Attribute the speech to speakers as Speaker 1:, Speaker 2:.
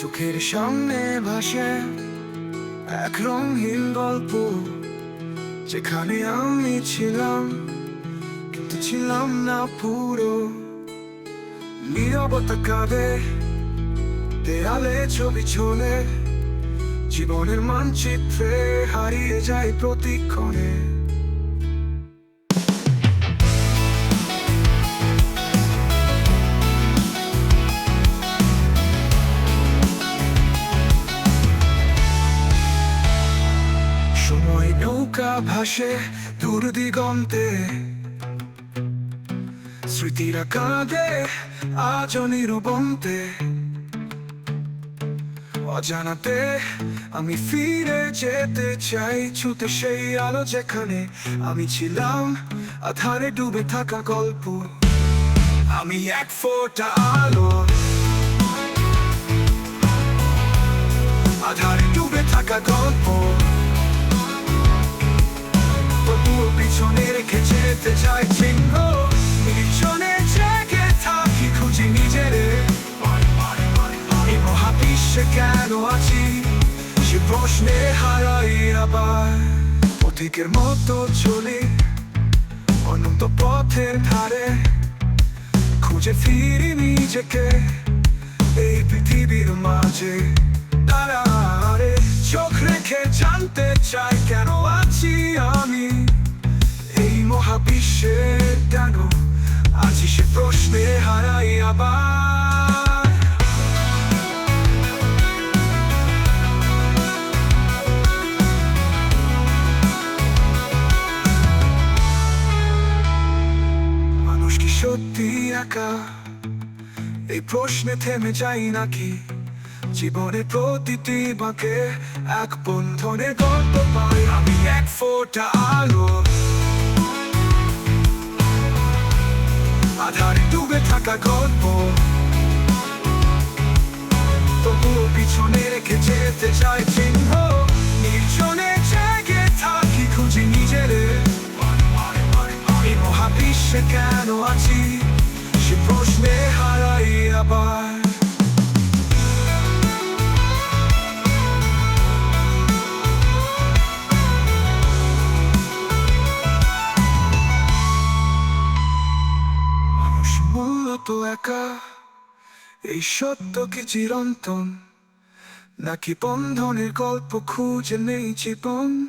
Speaker 1: চোখের সামনে ভাসে এক রঙহীন গল্প, যেখানে আমি ছিলাম, কিন্তু ছিলাম না পুরো। নীরবতা কাঁদে দেয়ালে ছবি চলে জীবনের মানচিত্রে হারিয়ে যায় প্রতিক্ষণে। সময় নৌকা ভাসে দূর দিগন্তে স্মৃতিরা কাঁদে আজ নিরবন্তে। অজানাতে আমি ফিরে যেতে চাই ছুতে সেই আলো যেখানে আমি ছিলাম, আধারে ডুবে থাকা গল্প। আমি এক ফোটা আলো। আধারে ডুবে থাকা গল্প। যেতে চাই চিহ্ন পিছনে জেগে থাকি খুঁজি নিজের এই মহাবিশ্বে কেন আছি সে প্রশ্নে হারাই আবার পথিকের মতো চলি অনন্ত পথের ধারে খুঁজে ফিরি নিজেকে এই পৃথিবীর মাঝে দাঁড়ারে চোখ রেখে জানতে চাই কেন আছি আমি সে প্রশ্নে হারাই আবার মানুষ কি সত্যি একা এই প্রশ্নে থেমে যাই নাকি জীবনের প্রতিটি বাঁকে এক বন্ধনে গল্প পাই আমি এক ফোঁটা আলো আধারে ডুবে থাকা গল্প। তবুও পিছনে রেখে যেতে চাই চিহ্ন। নির্জনে জেগে থাকি খুঁজি নিজের। এই মহাবিশ্বে কেন আছি? সে প্রশ্নে হারাই আবার। মূলত একা। এই সত্য কি চিরন্তন? নাকি বন্ধনের গল্প খুঁজে নেই জীবন?